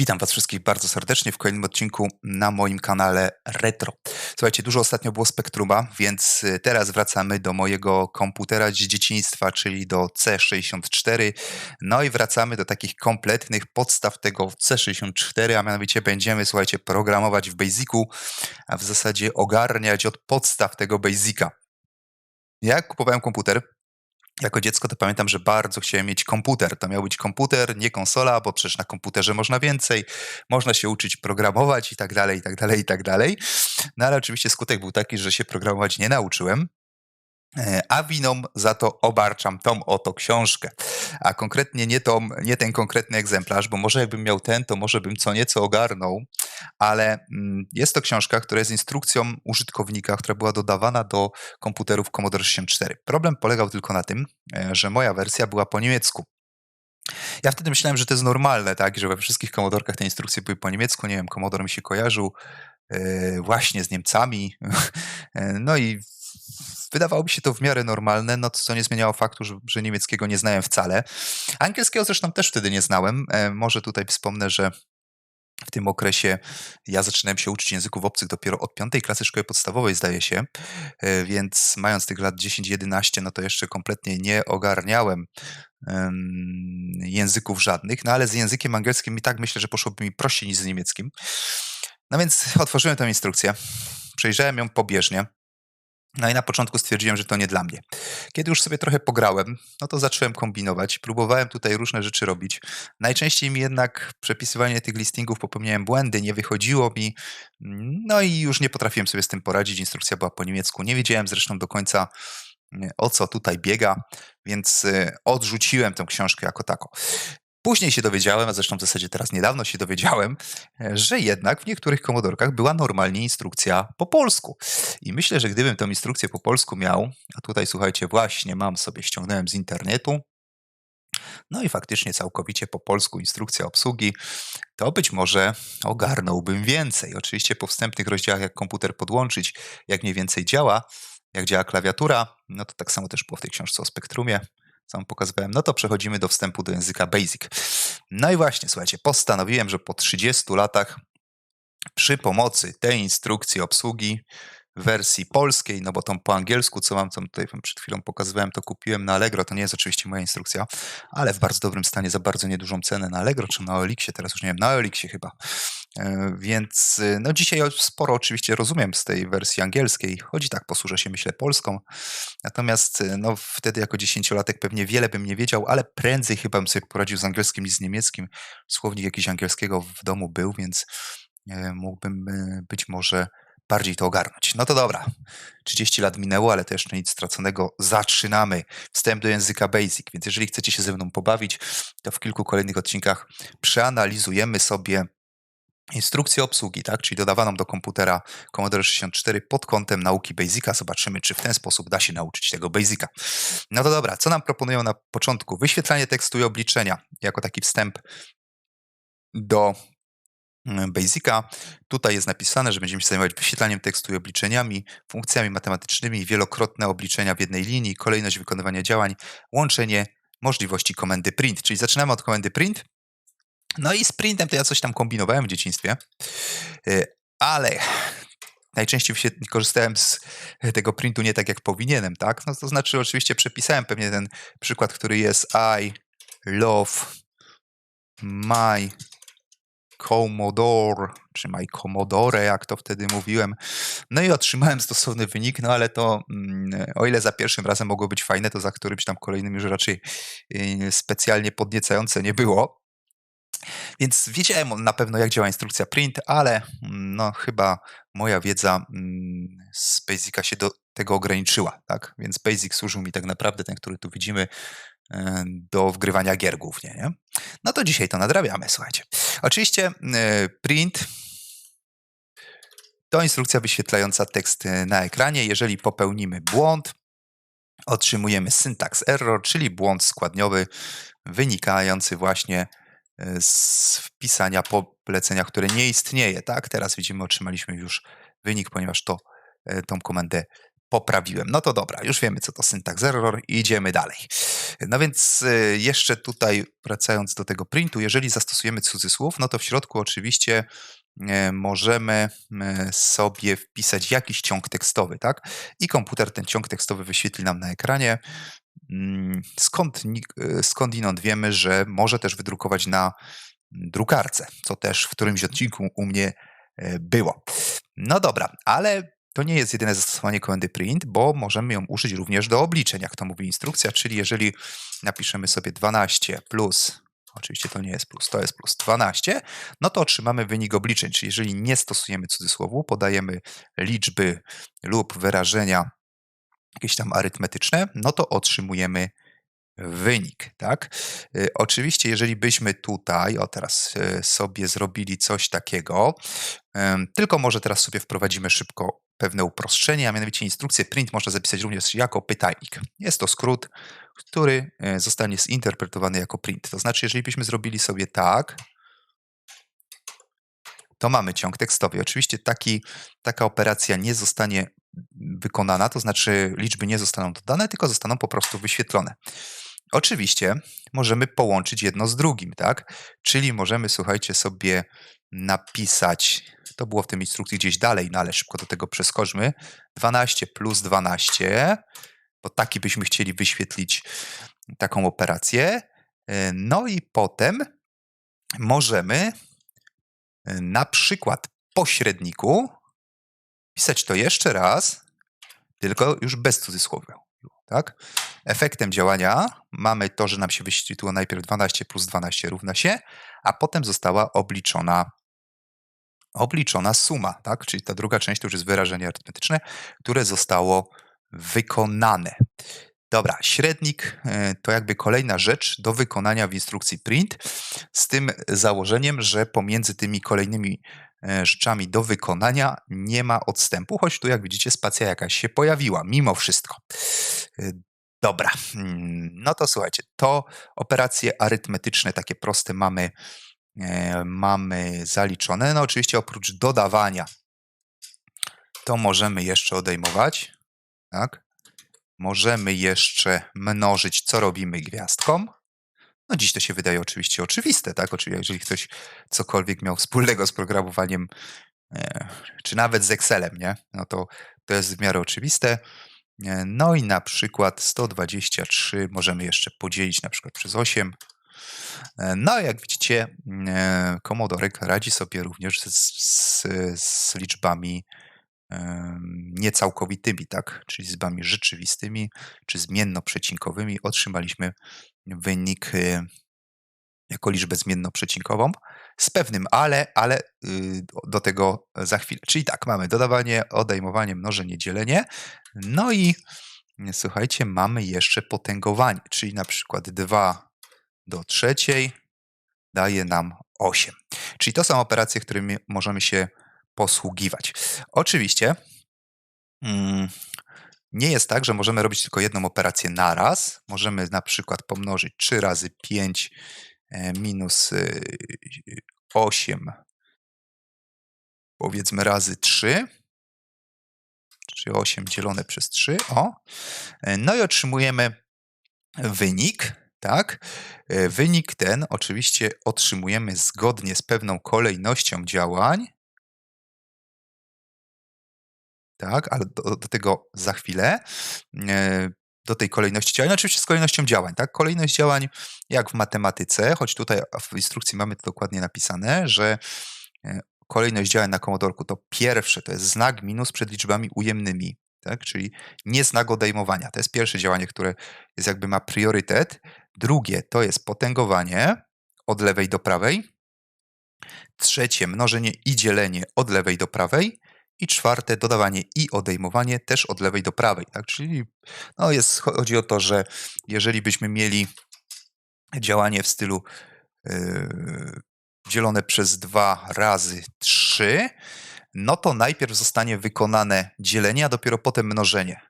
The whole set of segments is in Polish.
Witam Was wszystkich bardzo serdecznie w kolejnym odcinku na moim kanale Retro. Słuchajcie, dużo ostatnio było Spektruma, więc y, teraz wracamy do mojego komputera z dzieciństwa, czyli do C64. No i wracamy do takich kompletnych podstaw tego C64, a mianowicie będziemy, słuchajcie, programować w Basicu, a w zasadzie ogarniać od podstaw tego Basica. Jak kupowałem komputer, jako dziecko to pamiętam, że bardzo chciałem mieć komputer. To miał być komputer, nie konsola, bo przecież na komputerze można więcej, można się uczyć programować i tak dalej, i tak dalej, i tak dalej. No ale oczywiście skutek był taki, że się programować nie nauczyłem. E, a winą za to obarczam tą oto książkę. A konkretnie nie, tą, nie ten konkretny egzemplarz, bo może jakbym miał ten, to może bym co nieco ogarnął, ale mm, jest to książka, która jest instrukcją użytkownika, która była dodawana do komputerów Commodore 64. Problem polegał tylko na tym, e, że moja wersja była po niemiecku. Ja wtedy myślałem, że to jest normalne, tak, że we wszystkich komodorkach te instrukcje były po niemiecku. Nie wiem, komodor mi się kojarzył e, właśnie z Niemcami. No i wydawało mi się to w miarę normalne, no co nie zmieniało faktu, że, że niemieckiego nie znałem wcale. Angielskiego zresztą też wtedy nie znałem. E, może tutaj wspomnę, że w tym okresie ja zaczynałem się uczyć języków obcych dopiero od piątej klasy szkoły podstawowej, zdaje się, e, więc mając tych lat 10-11, no to jeszcze kompletnie nie ogarniałem języków żadnych, no ale z językiem angielskim i tak myślę, że poszłoby mi prościej niż z niemieckim. No więc otworzyłem tę instrukcję, przejrzałem ją pobieżnie, no i na początku stwierdziłem, że to nie dla mnie. Kiedy już sobie trochę pograłem, no to zacząłem kombinować. Próbowałem tutaj różne rzeczy robić. Najczęściej mi jednak przepisywanie tych listingów popełniałem błędy, nie wychodziło mi. No i już nie potrafiłem sobie z tym poradzić. Instrukcja była po niemiecku. Nie wiedziałem zresztą do końca o co tutaj biega, więc y, odrzuciłem tę książkę jako taką. Później się dowiedziałem, a zresztą w zasadzie teraz niedawno się dowiedziałem, że jednak w niektórych komodorkach była normalnie instrukcja po polsku. I myślę, że gdybym tę instrukcję po polsku miał, a tutaj słuchajcie, właśnie mam sobie, ściągnąłem z internetu, no i faktycznie całkowicie po polsku instrukcja obsługi, to być może ogarnąłbym więcej. Oczywiście po wstępnych rozdziałach, jak komputer podłączyć, jak mniej więcej działa, jak działa klawiatura, no to tak samo też było w tej książce o spektrumie, wam pokazywałem, no to przechodzimy do wstępu do języka Basic. No i właśnie, słuchajcie, postanowiłem, że po 30 latach przy pomocy tej instrukcji obsługi wersji polskiej, no bo tą po angielsku, co mam, co tutaj przed chwilą pokazywałem, to kupiłem na Allegro, to nie jest oczywiście moja instrukcja, ale w bardzo dobrym stanie, za bardzo niedużą cenę na Allegro, czy na Olixie, teraz już nie wiem, na Olixie chyba. E, więc y, no dzisiaj sporo oczywiście rozumiem z tej wersji angielskiej, chodzi tak, posłużę się myślę polską, natomiast y, no wtedy jako dziesięciolatek pewnie wiele bym nie wiedział, ale prędzej chyba bym sobie poradził z angielskim niż z niemieckim. Słownik jakiś angielskiego w domu był, więc e, mógłbym być może bardziej to ogarnąć. No to dobra, 30 lat minęło, ale to jeszcze nic straconego. Zaczynamy wstęp do języka Basic, więc jeżeli chcecie się ze mną pobawić, to w kilku kolejnych odcinkach przeanalizujemy sobie instrukcję obsługi, tak, czyli dodawaną do komputera Commodore 64 pod kątem nauki Basica. Zobaczymy, czy w ten sposób da się nauczyć tego Basica. No to dobra, co nam proponują na początku? Wyświetlanie tekstu i obliczenia jako taki wstęp do Basica. Tutaj jest napisane, że będziemy się zajmować wyświetlaniem tekstu i obliczeniami, funkcjami matematycznymi, wielokrotne obliczenia w jednej linii, kolejność wykonywania działań, łączenie możliwości komendy print. Czyli zaczynamy od komendy print, no i sprintem to ja coś tam kombinowałem w dzieciństwie, y, ale najczęściej się korzystałem z tego printu nie tak jak powinienem, tak? No to znaczy oczywiście przepisałem pewnie ten przykład, który jest I love my Commodore, czy my Commodore, jak to wtedy mówiłem. No i otrzymałem stosowny wynik, no ale to mm, o ile za pierwszym razem mogło być fajne, to za którymś tam kolejnym już raczej y, specjalnie podniecające nie było. Więc wiedziałem na pewno, jak działa instrukcja print, ale mm, no, chyba moja wiedza mm, z Basica się do tego ograniczyła. Tak? Więc Basic służył mi tak naprawdę, ten, który tu widzimy, e, do wgrywania gier głównie. Nie? No to dzisiaj to nadrabiamy, słuchajcie. Oczywiście e, print to instrukcja wyświetlająca tekst e, na ekranie. Jeżeli popełnimy błąd, otrzymujemy syntax error, czyli błąd składniowy wynikający właśnie z wpisania polecenia, które nie istnieje, tak? Teraz widzimy, otrzymaliśmy już wynik, ponieważ to, tą komendę poprawiłem. No to dobra, już wiemy, co to syntax error i idziemy dalej. No więc y, jeszcze tutaj wracając do tego printu, jeżeli zastosujemy cudzysłów, no to w środku oczywiście e, możemy e, sobie wpisać jakiś ciąg tekstowy, tak? I komputer ten ciąg tekstowy wyświetli nam na ekranie. Mm, skąd, skądinąd wiemy, że może też wydrukować na drukarce, co też w którymś odcinku u mnie było. No dobra, ale to nie jest jedyne zastosowanie komendy print, bo możemy ją użyć również do obliczeń, jak to mówi instrukcja, czyli jeżeli napiszemy sobie 12 plus, oczywiście to nie jest plus, to jest plus 12, no to otrzymamy wynik obliczeń, czyli jeżeli nie stosujemy cudzysłowu, podajemy liczby lub wyrażenia jakieś tam arytmetyczne, no to otrzymujemy wynik, tak? Y, oczywiście, jeżeli byśmy tutaj, o teraz y, sobie zrobili coś takiego, tylko może teraz sobie wprowadzimy szybko pewne uproszczenie, a mianowicie instrukcję print można zapisać również jako pytajnik. Jest to skrót, który e, zostanie zinterpretowany jako print. To znaczy, jeżeli byśmy zrobili sobie tak, to mamy ciąg tekstowy. Oczywiście taki, taka operacja nie zostanie wykonana, to znaczy liczby nie zostaną dodane, tylko zostaną po prostu wyświetlone. Oczywiście możemy połączyć jedno z drugim, tak? Czyli możemy, słuchajcie, sobie napisać, to było w tym instrukcji gdzieś dalej, no ale szybko do tego przeskoczmy, 12 plus 12, bo taki byśmy chcieli wyświetlić taką operację. E, no i potem możemy e, na przykład pośredniku pisać to jeszcze raz, tylko już bez cudzysłowia. Tak? Efektem działania mamy to, że nam się wyświetliło najpierw 12 plus 12 równa się, a potem została obliczona obliczona suma, tak? czyli ta druga część to już jest wyrażenie arytmetyczne, które zostało wykonane. Dobra, średnik e, to jakby kolejna rzecz do wykonania w instrukcji print, z tym założeniem, że pomiędzy tymi kolejnymi e, rzeczami do wykonania nie ma odstępu, choć tu jak widzicie spacja jakaś się pojawiła, mimo wszystko. E, dobra, mm, no to słuchajcie, to operacje arytmetyczne takie proste mamy mamy zaliczone. No oczywiście oprócz dodawania to możemy jeszcze odejmować, tak? Możemy jeszcze mnożyć, co robimy gwiazdką. No dziś to się wydaje oczywiście oczywiste, tak? Oczywiście, jeżeli ktoś cokolwiek miał wspólnego z programowaniem, e, czy nawet z Excelem, nie? No to to jest w miarę oczywiste. E, no i na przykład 123 możemy jeszcze podzielić na przykład przez 8. E, no, jak widzicie, e, Komodorek radzi sobie również z, z, z liczbami niecałkowitymi, tak? czyli liczbami rzeczywistymi czy zmiennoprzecinkowymi. Otrzymaliśmy wynik e, jako liczbę zmienno-przecinkową z pewnym ale, ale y, do tego za chwilę. Czyli tak, mamy dodawanie, odejmowanie, mnożenie, dzielenie. No i słuchajcie, mamy jeszcze potęgowanie, czyli na przykład 2 do trzeciej daje nam 8. Czyli to są operacje, którymi możemy się posługiwać. Oczywiście mm, nie jest tak, że możemy robić tylko jedną operację naraz. Możemy na przykład pomnożyć 3 razy 5 e, minus 8 e, powiedzmy razy 3 czyli 8 dzielone przez 3. O. E, no i otrzymujemy wynik tak? E, wynik ten oczywiście otrzymujemy zgodnie z pewną kolejnością działań. Tak, ale do, do tego za chwilę. E, do tej kolejności działań, oczywiście z kolejnością działań, tak? Kolejność działań jak w matematyce, choć tutaj w instrukcji mamy to dokładnie napisane, że e, kolejność działań na komodorku to pierwsze, to jest znak minus przed liczbami ujemnymi, tak? czyli nie znak odejmowania. To jest pierwsze działanie, które jest jakby ma priorytet. Drugie to jest potęgowanie od lewej do prawej. Trzecie mnożenie i dzielenie od lewej do prawej. I czwarte dodawanie i odejmowanie też od lewej do prawej. Tak? Czyli no jest, chodzi o to, że jeżeli byśmy mieli działanie w stylu yy, dzielone przez 2 razy 3, no to najpierw zostanie wykonane dzielenie, a dopiero potem mnożenie.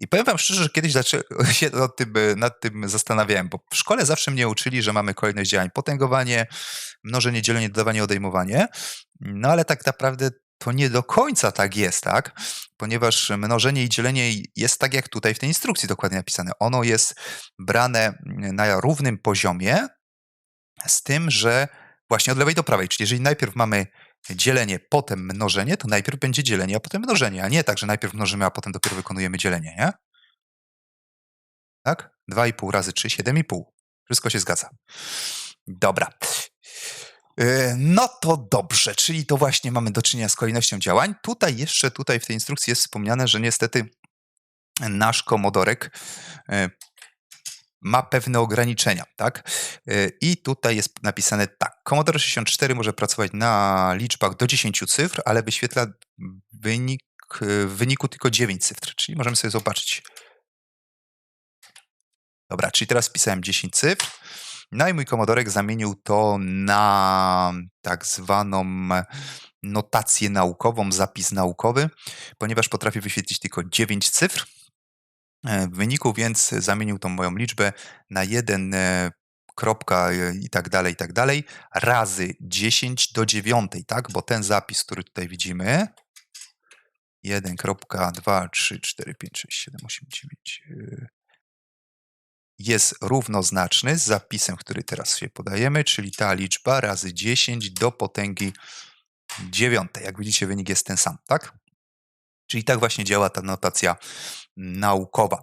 I powiem wam szczerze, że kiedyś się nad tym, nad tym zastanawiałem, bo w szkole zawsze mnie uczyli, że mamy kolejność działań. Potęgowanie, mnożenie, dzielenie, dodawanie, odejmowanie. No ale tak naprawdę to nie do końca tak jest, tak? Ponieważ mnożenie i dzielenie jest tak, jak tutaj w tej instrukcji dokładnie napisane. Ono jest brane na równym poziomie, z tym, że właśnie od lewej do prawej. Czyli jeżeli najpierw mamy dzielenie, potem mnożenie, to najpierw będzie dzielenie, a potem mnożenie, a nie tak, że najpierw mnożymy, a potem dopiero wykonujemy dzielenie, nie? Tak? 2,5 razy 3, 7,5. Wszystko się zgadza. Dobra. E, no to dobrze, czyli to właśnie mamy do czynienia z kolejnością działań. Tutaj jeszcze, tutaj w tej instrukcji jest wspomniane, że niestety nasz komodorek e, ma pewne ograniczenia, tak? E, I tutaj jest napisane tak. Commodore 64 może pracować na liczbach do 10 cyfr, ale wyświetla wynik, w wyniku tylko 9 cyfr, czyli możemy sobie zobaczyć. Dobra, czyli teraz wpisałem 10 cyfr. No i mój komodorek zamienił to na tak zwaną notację naukową, zapis naukowy, ponieważ potrafię wyświetlić tylko 9 cyfr w wyniku, więc zamienił tą moją liczbę na 1 e, kropka e, i tak dalej, i tak dalej, razy 10 do 9, tak? Bo ten zapis, który tutaj widzimy, 1.2, 3, 4, 5, 6, 7, 8, 9, jest równoznaczny z zapisem, który teraz się podajemy, czyli ta liczba razy 10 do potęgi dziewiątej. Jak widzicie, wynik jest ten sam, tak? Czyli tak właśnie działa ta notacja naukowa.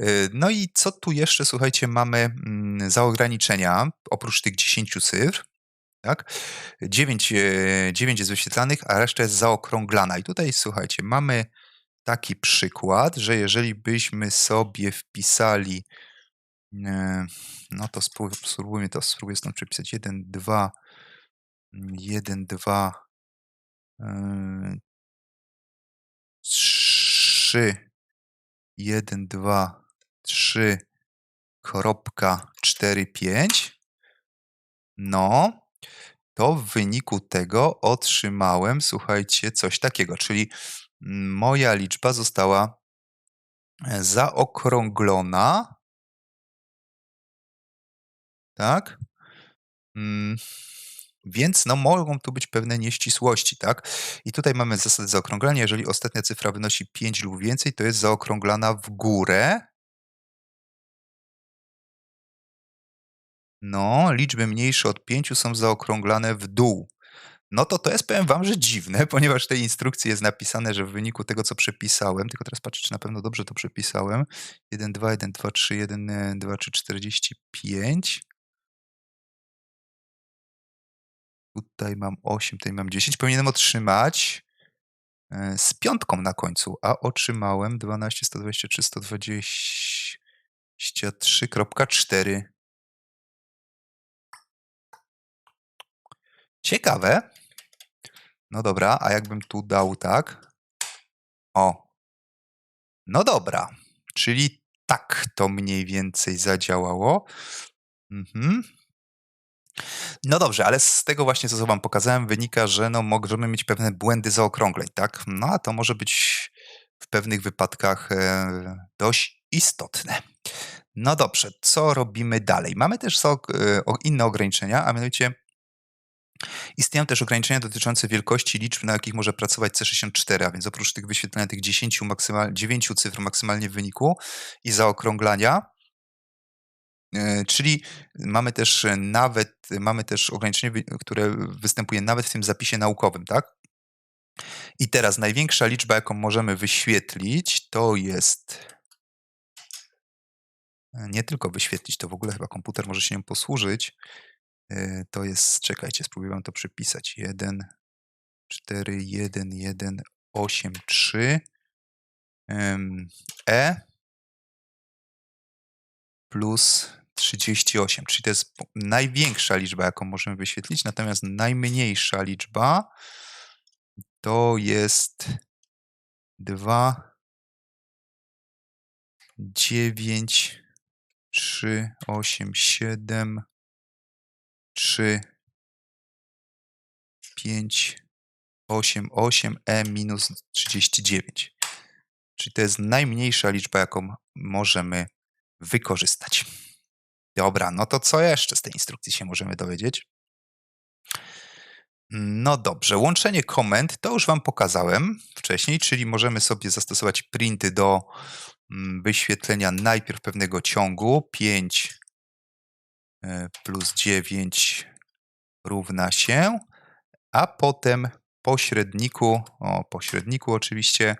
Y, no i co tu jeszcze, słuchajcie, mamy mm, za ograniczenia, oprócz tych 10 cyfr, tak? 9, 9 jest wyświetlanych, a reszta jest zaokrąglana. I tutaj, słuchajcie, mamy taki przykład, że jeżeli byśmy sobie wpisali no to spróbujmy to, spróbuję stąd przepisać 1, 2, 1, 2, 3, 1, 2, 3, kropka 4, 5. No, to w wyniku tego otrzymałem, słuchajcie, coś takiego, czyli moja liczba została e, zaokrąglona tak? Więc no, mogą tu być pewne nieścisłości, tak? I tutaj mamy zasadę zaokrąglania. Jeżeli ostatnia cyfra wynosi 5 lub więcej, to jest zaokrąglana w górę. No, liczby mniejsze od 5 są zaokrąglane w dół. No to to jest, powiem wam, że dziwne, ponieważ w tej instrukcji jest napisane, że w wyniku tego, co przepisałem, tylko teraz patrzę, czy na pewno dobrze to przepisałem, 1, 2, 1, 2, 3, 1, 2, 3, 45, Tutaj mam 8, tutaj mam 10. Powinienem otrzymać e, z piątką na końcu, a otrzymałem 12, 123, 123.4. Ciekawe. No dobra, a jakbym tu dał tak? O. No dobra, czyli tak to mniej więcej zadziałało. Mhm. No dobrze, ale z tego właśnie, co wam pokazałem, wynika, że no, możemy mieć pewne błędy zaokrągleń, tak? No a to może być w pewnych wypadkach e, dość istotne. No dobrze, co robimy dalej? Mamy też e, inne ograniczenia, a mianowicie istnieją też ograniczenia dotyczące wielkości liczb, na jakich może pracować C64, a więc oprócz tych wyświetlenia tych 10, maksymal, 9 cyfr maksymalnie w wyniku i zaokrąglania, czyli mamy też nawet, mamy też ograniczenie, które występuje nawet w tym zapisie naukowym, tak? I teraz największa liczba, jaką możemy wyświetlić, to jest e, nie tylko wyświetlić, to w ogóle chyba komputer może się nią posłużyć. E, to jest, czekajcie, spróbuję wam to przypisać. 1, 4, 1, 1, 8, 3 E plus 38, czyli to jest największa liczba, jaką możemy wyświetlić, natomiast najmniejsza liczba to jest 2, 9, 3, 8, 7, 3, 5, 8, 8, e minus 39. Czyli to jest najmniejsza liczba, jaką możemy wykorzystać. Dobra, no to co jeszcze z tej instrukcji się możemy dowiedzieć? No dobrze, łączenie komend to już Wam pokazałem wcześniej, czyli możemy sobie zastosować printy do mm, wyświetlenia najpierw pewnego ciągu 5 e, plus 9 równa się, a potem pośredniku, o pośredniku oczywiście,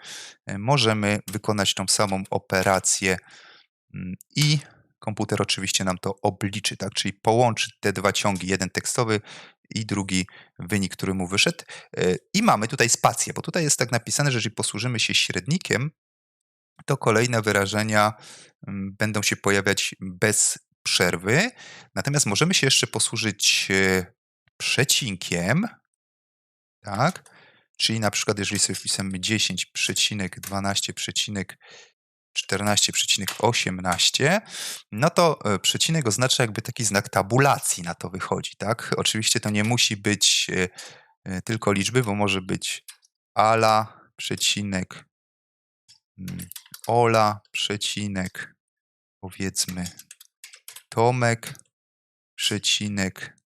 e, możemy wykonać tą samą operację mm, i komputer oczywiście nam to obliczy, tak? Czyli połączy te dwa ciągi, jeden tekstowy i drugi wynik, który mu wyszedł. E, I mamy tutaj spację, bo tutaj jest tak napisane, że jeżeli posłużymy się średnikiem, to kolejne wyrażenia mm, będą się pojawiać bez przerwy. Natomiast możemy się jeszcze posłużyć e, przecinkiem, tak? Czyli na przykład, jeżeli sobie wpisamy 10,12, 14,18, no to e, przecinek oznacza jakby taki znak tabulacji na to wychodzi, tak? Oczywiście to nie musi być e, e, tylko liczby, bo może być ala, przecinek, mm, ola, przecinek, powiedzmy Tomek, przecinek,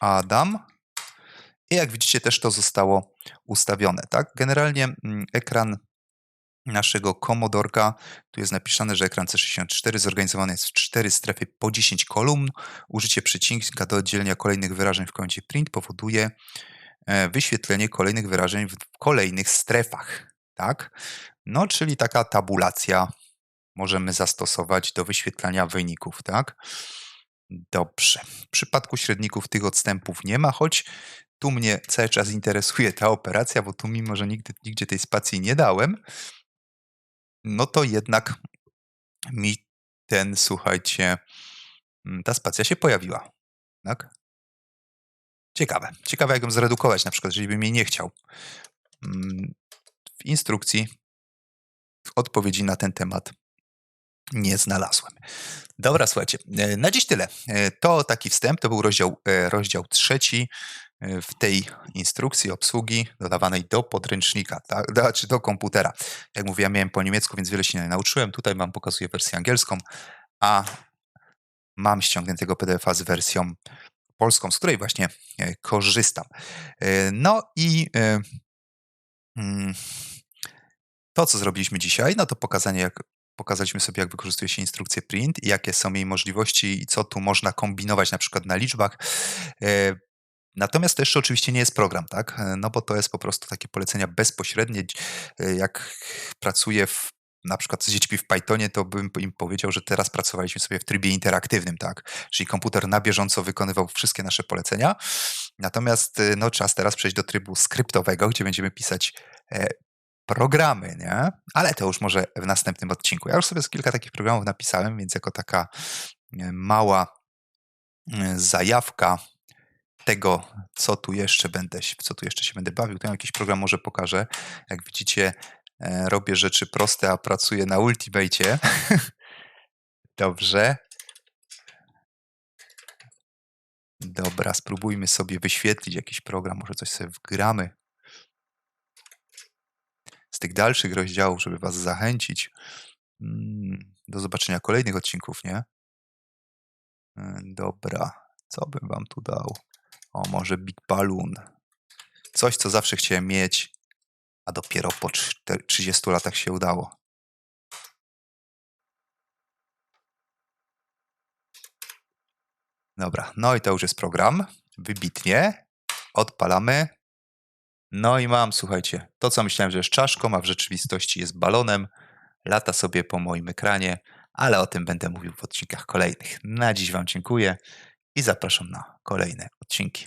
Adam. I jak widzicie też to zostało ustawione, tak? Generalnie mm, ekran naszego komodorka. Tu jest napisane, że ekran C64 zorganizowany jest w cztery strefy po 10 kolumn. Użycie przecinka do oddzielenia kolejnych wyrażeń w kącie print powoduje e, wyświetlenie kolejnych wyrażeń w kolejnych strefach. Tak? No, czyli taka tabulacja możemy zastosować do wyświetlania wyników. Tak? Dobrze. W przypadku średników tych odstępów nie ma, choć tu mnie cały czas interesuje ta operacja, bo tu mimo, że nigdy, nigdzie tej spacji nie dałem, no to jednak mi ten, słuchajcie, mm, ta spacja się pojawiła. Tak? Ciekawe. Ciekawe, jak ją zredukować, na przykład, jeżeli bym jej nie chciał. Mm, w instrukcji odpowiedzi na ten temat nie znalazłem. Dobra, słuchajcie, e, na dziś tyle. E, to taki wstęp, to był rozdział, e, rozdział trzeci w tej instrukcji obsługi dodawanej do podręcznika, tak, do, czy do komputera. Jak mówiłem, miałem po niemiecku, więc wiele się nie nauczyłem. Tutaj Wam pokazuję wersję angielską, a mam ściągniętego PDF-a z wersją polską, z której właśnie korzystam. No i mm, to, co zrobiliśmy dzisiaj, no to pokazanie, jak pokazaliśmy sobie, jak wykorzystuje się instrukcję print i jakie są jej możliwości i co tu można kombinować na przykład na liczbach. E, natomiast to jeszcze oczywiście nie jest program, tak? E, no bo to jest po prostu takie polecenia bezpośrednie. E, jak pracuję w na przykład z dziećmi w Pythonie, to bym im powiedział, że teraz pracowaliśmy sobie w trybie interaktywnym, tak? Czyli komputer na bieżąco wykonywał wszystkie nasze polecenia. Natomiast no, czas teraz przejść do trybu skryptowego, gdzie będziemy pisać programy, nie? Ale to już może w następnym odcinku. Ja już sobie kilka takich programów napisałem, więc jako taka mała zajawka tego, co tu jeszcze będę, co tu jeszcze się będę bawił, to jakiś program może pokażę. Jak widzicie, e, robię rzeczy proste, a pracuję na Ultimate. Dobrze. Dobra, spróbujmy sobie wyświetlić jakiś program, może coś sobie wgramy z tych dalszych rozdziałów, żeby Was zachęcić mm, do zobaczenia kolejnych odcinków, nie? E, dobra, co bym Wam tu dał? O, może Big Balloon. Coś, co zawsze chciałem mieć, a dopiero po 30 latach się udało. Dobra, no i to już jest program. Wybitnie. Odpalamy. No i mam, słuchajcie, to co myślałem, że jest czaszką, a w rzeczywistości jest balonem, lata sobie po moim ekranie, ale o tym będę mówił w odcinkach kolejnych. Na dziś Wam dziękuję i zapraszam na kolejne odcinki.